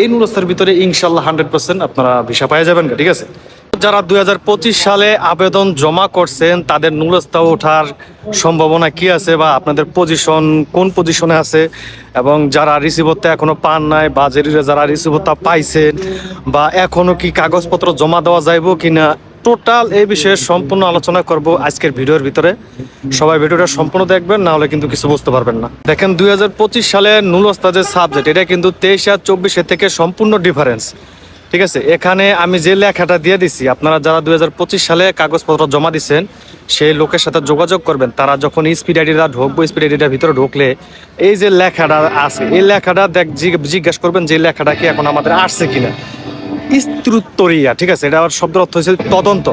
এই নুরস্তার ভিতরে ইনশাল্লাহ হান্ড্রেড পার্সেন্ট আপনারা ভিসা পাওয়া যাবেন ঠিক আছে? যারা দু হাজার পঁচিশ সালে আবেদন জমা করছেন, তাদের নুরস্তা ওঠার সম্ভাবনা কি আছে বা আপনাদের পজিশন কোন পজিশনে আছে? এবং যারা রিসিভত্তা এখনও পান নাই বা যারা রিসিভত্তা পাইছেন বা এখনও কি কাগজপত্র জমা দেওয়া যাইব কিনা টোটাল এই বিষয়ে সম্পূর্ণ আলোচনা করব আজকের ভিডিওর ভিতরে। সবাই ভিডিওটা সম্পূর্ণ দেখবেন, না হলে কিন্তু কিছু বুঝতে পারবেন না। দেখেন দু হাজার পঁচিশ সালে নুলস্তা যে সাবজেক্ট এটা কিন্তু তেইশ আর চব্বিশের থেকে সম্পূর্ণ ডিফারেন্স ঠিক আছে? এখানে আমি যে লেখাটা দিয়ে দিছি, আপনারা যারা দুই হাজার পঁচিশ সালে কাগজপত্র জমা দিচ্ছেন সেই লোকের সাথে যোগাযোগ করবেন। তারা যখন স্পিড আইডিটা ঢুকবো স্পিড আইডিটার ভিতরে ঢুকলে, এই যে লেখাটা আছে, এই লেখাটা দেখ জিজ্ঞ- জিজ্ঞাসা করবেন যে লেখাটা কি এখন আমাদের আসছে কিনা। ইস্ত্রুত্তরিয়া ঠিক আছে? এটা আবার শব্দের অর্থ হচ্ছে তদন্ত।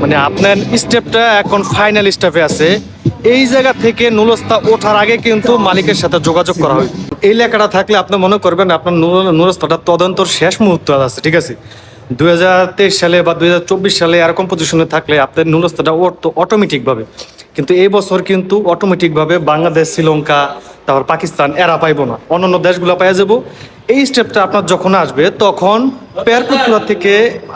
মানে আপনার স্টেপটা এখন ফাইনাল স্টেপে আছে। এই জায়গা থেকে নুলস্তা ওঠার আগে কিন্তু মালিকের সাথে যোগাযোগ করা হয়। এই লেখাটা থাকলে আপনি মনে করবেন আপনার নুল- নুলস্তাটা তদন্তর শেষ মুহূর্ত আছে, ঠিক আছে? দুই হাজার তেইশ সালে বা দুই হাজার চব্বিশ সালে এরকম পজিশনে থাকলে আপনার নুলস্তাটা অটোমেটিকভাবে কিন্তু এই বছর কিন্তু অটোমেটিকভাবে বাংলাদেশ, শ্রীলঙ্কা, তারপর পাকিস্তান, এরা পাইবো না। অন্যান্য দেশগুলো পাইয়া যাব। এই স্টেপটা আপনার যখন আসবে, তখন পেয়ারপুতুলা থেকে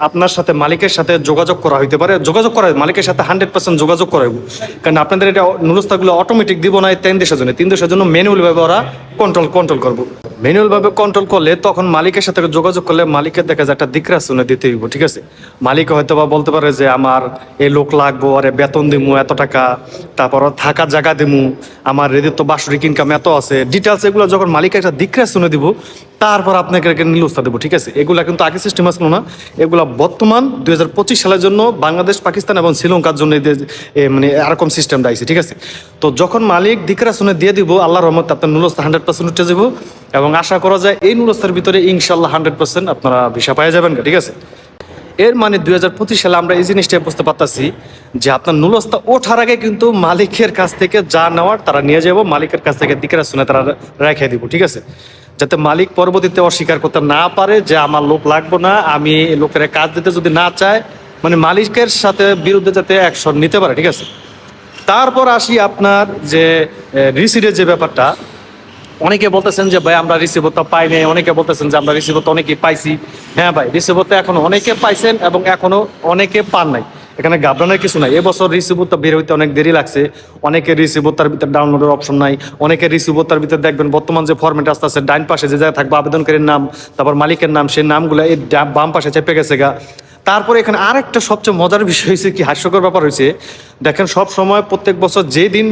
আপনার সাথে মালিকের সাথে যোগাযোগ করা হইতে পারে। যোগাযোগ করা, মালিকের সাথে হান্ড্রেড পার্সেন্ট যোগাযোগ করাইব কারণ আপনাদের এটা নুরস্তাগুলো অটোমেটিক দিব না তিন দেশের জন্য। তিন দেশের জন্য ম্যানুয়াল ওরা কন্ট্রোল কন্ট্রোল করব। ম্যানুয়াল ভাবে কন্ট্রোল করলে তখন মালিকের সাথে যোগাযোগ করলে মালিকের দেখা যায় একটা দিকরা শুনে দিতে হইব ঠিক আছে? মালিক হয়তো বা বলতে পারে যে আমার এই লোক লাগবো আরে বেতন দিমু এত টাকা তারপর থাকার জায়গা দিমু আমার রেদির তো বাসরিক ইনকাম এত আছে। ডিটেলস এগুলো যখন মালিকের একটা দিকরা শুনে দিব তারপর আপনাকে নিলুস্তা দেবো ঠিক আছে? এগুলা কিন্তু আগে সিস্টেম আসলো না। এগুলা বর্তমান দুই হাজার পঁচিশ সালের জন্য বাংলাদেশ পাকিস্তান এবং শ্রীলঙ্কার জন্য এদের, মানে এরকম সিস্টেমটা আইছে ঠিক আছে? তো যখন মালিক দিকরা শুনে দিয়ে দিব আল্লাহ রহমত আপনার নুলস্তা হান্ড্রেড পার্সেন্ট উঠে যাব এবং আশা করা যায় এই নুলস্তার ভিতরে ইনশাল্লাহ হান্ড্রেড পার্সেন্ট আপনারা ভিসা পাওয়া যাবেন ঠিক আছে? এর মানে দুই হাজার পঁচিশ সালে আমরা এই জিনিসটা বুঝতে পারতাছি যে আপনার নুলস্তা ওঠার আগে কিন্তু মালিকের কাছ থেকে যা নেওয়ার তারা নিয়ে যাব মালিকের কাছ থেকে দিকেরা শুনে তারা রেখে দিব, ঠিক আছে? যাতে মালিক পরবর্তীতে অস্বীকার করতে না পারে যে আমার লোক লাগবো না, আমি লোকের কাজ দিতে যদি না চায় মানে মালিকের সাথে বিরুদ্ধে যাতে অ্যাকশন নিতে পারে, ঠিক আছে? তারপর আসি আপনার যে রিসিডের যে ব্যাপারটা অনেকে বলতেছেন যে, ভাই, আমরা রিসিভারটা পাই নাই। অনেকে বলতেছেন যে, আমরা রিসিভারটা অনেকে পাইছি। হ্যাঁ ভাই রিসিভারটা এখন অনেকে পাইছেন এবং এখনও অনেকে পান নাই। এখানে ঘাবড়ানোর কিছু নাই। এবছর রিসিভারটা বের হইতে অনেক দেরি লাগছে। অনেকে রিসিভারটার ভিতরে ডাউনলোডের অপশন নাই। অনেকে রিসিভারটার ভিতরে দেখবেন বর্তমান যে ফরম্যাট আসতে আছে ডাইন পাশে যে জায়গায় থাকবে আবেদনকারীর নাম, তারপর মালিকের নাম, সেই নামগুলো এই বাম পাশে চেপে গেছে গা। তারপরে এখানে আরেকটা সবচেয়ে মজার বিষয় হয়েছে, কি হাস্যকর ব্যাপার হয়েছে। দেখেন সব সময় প্রত্যেক বছর যে দিন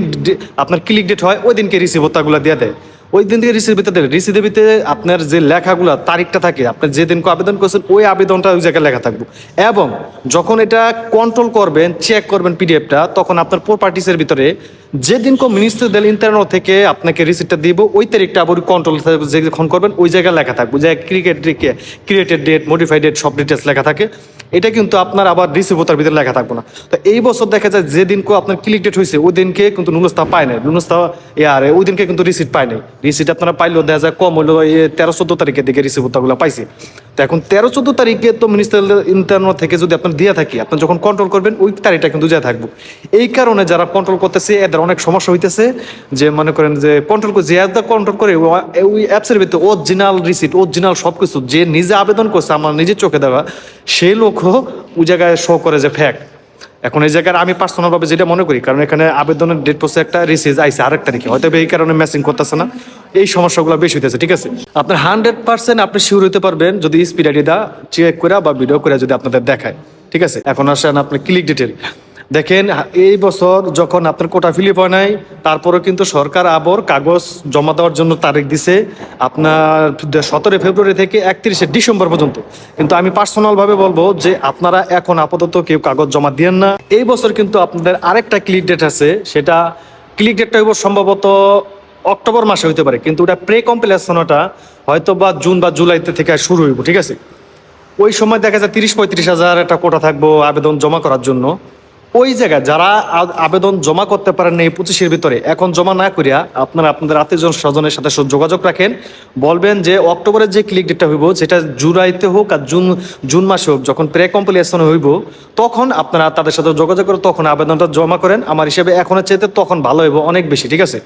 আপনার ক্লিক ডেট হয়, ওই দিনকে রিসিভারটাগুলো দিয়ে দেয়। ওই দিন থেকে রিসিভ দিতে দেবে রিসিভ দিতে আপনার যে লেখাগুলো, তারিখটা থাকে, আপনি যে দিনকে আবেদন করছেন, ওই আবেদনটা ওই জায়গায় লেখা থাকবে। এবং যখন এটা কন্ট্রোল করবেন চেক করবেন পিডিএফটা তখন আপনার প্রপার্টিসের ভিতরে যে দিনকে মিনিস্টার দেল ইন্টারনেট থেকে আপনাকে রিসিপ্টটা দিব, ওই তারিখটা আবার কন্ট্রোল যখন করবেন, ওই জায়গায় লেখা থাকবে। যে cricket created date modified date সব ডিটেলস লেখা থাকে। এটা কিন্তু আপনার আবার রিসিভতার ভিতরে লেখা থাকবে না। তো এই বছর দেখা যায় যেদিন দিনকে আপনার ক্লিক ডেট হয়েছে ওই দিনকে কিন্তু নুলস্তা পায় নাই। নুলস্তা ইয়ার ওই দিনকে কিন্তু রিসিট পায় নাই। রিসিট আপনারা পাইলেও দেখা যায় কম হলো তেরো চোদ্দ তারিখের দিকে রিসিভতাগুলো পাইছে। তো এখন তেরো চোদ্দ তারিখে তো মিনিস্টার ইন্টারনেট থেকে যদি আপনার দিয়ে থাকি, আপনি যখন কন্ট্রোল করবেন, ওই তারিখটা কিন্তু যা থাকব। এই কারণে যারা কন্ট্রোল করতেছে, এদের অনেক সমস্যা হইতেছে যে মনে করেন যে কন্ট্রোল করে, যে কন্ট্রোল করে ওই অ্যাপসের ভিতরে অরিজিনাল রিসিট অরিজিনাল সব কিছু যে নিজে আবেদন করছে, আমার নিজের চোখে দেওয়া সেই লোকও ওই জায়গায় শো করে যে ফ্যাক্ট এখন এই জায়গায় আমি পার্সোনাল ভাবে যেটা মনে করি, কারণ এখানে আবেদনের ডেট পড়ছে একটা রিসিজ আইসে আরেক তারিখে হয়তো এই কারণে ম্যাচিং করতেছে না, এই সমস্যাগুলো বেশি হইতেছে, ঠিক আছে? আপনার হান্ড্রেড পার্সেন্ট আপনি শিওর হতে পারবেন, যদি স্পিড আইডিটা চেক করে বা ভিডিও করে যদি আপনাদের দেখায়, ঠিক আছে? এখন আসেন আপনার ক্লিক ডিটেল দেখেন, এই বছর যখন আপনার কোটা ফিলিপ হয় নাই তারপরে কিন্তু সরকার আবার কাগজ জমা দেওয়ার জন্য তারিখ দিছে আপনার সতেরো ফেব্রুয়ারি থেকে একত্রিশে ডিসেম্বর পর্যন্ত। কিন্তু আমি পার্সোনাল ভাবে বলব যে আপনারা এখন আপাতত কেউ কাগজ জমা দিয়েন না। এই বছর কিন্তু আপনাদের আরেকটা ক্লিক ডেট আছে, সেটা ক্লিক ডেটটা হইব সম্ভবত অক্টোবর মাসে হইতে পারে, কিন্তু ওটা প্রে কম্পিলেশনটা হয়তো বা জুন বা জুলাইতে থেকে শুরু হইব, ঠিক আছে? ওই সময় দেখা যায় তিরিশ পঁয়ত্রিশ হাজার একটা কোটা থাকব আবেদন জমা করার জন্য। ওই জায়গায় যারা আবেদন জমা করতে পারেন এই পঁচিশের ভিতরে, এখন জমা না করিয়া আপনারা আপনাদের আত্মীয়জন স্বজনের সাথে যোগাযোগ রাখেন। বলবেন যে অক্টোবরের যে ক্লিক ডেটটা হইব, সেটা জুলাইতে হোক আর জুন জুন মাসে হোক, যখন প্রে কম্পলিয়েশন হইব, তখন আপনারা তাদের সাথে যোগাযোগ করে তখন আবেদনটা জমা করেন। আমার হিসেবে এখনের চাইতে তখন ভালো হইব, অনেক বেশি, ঠিক আছে?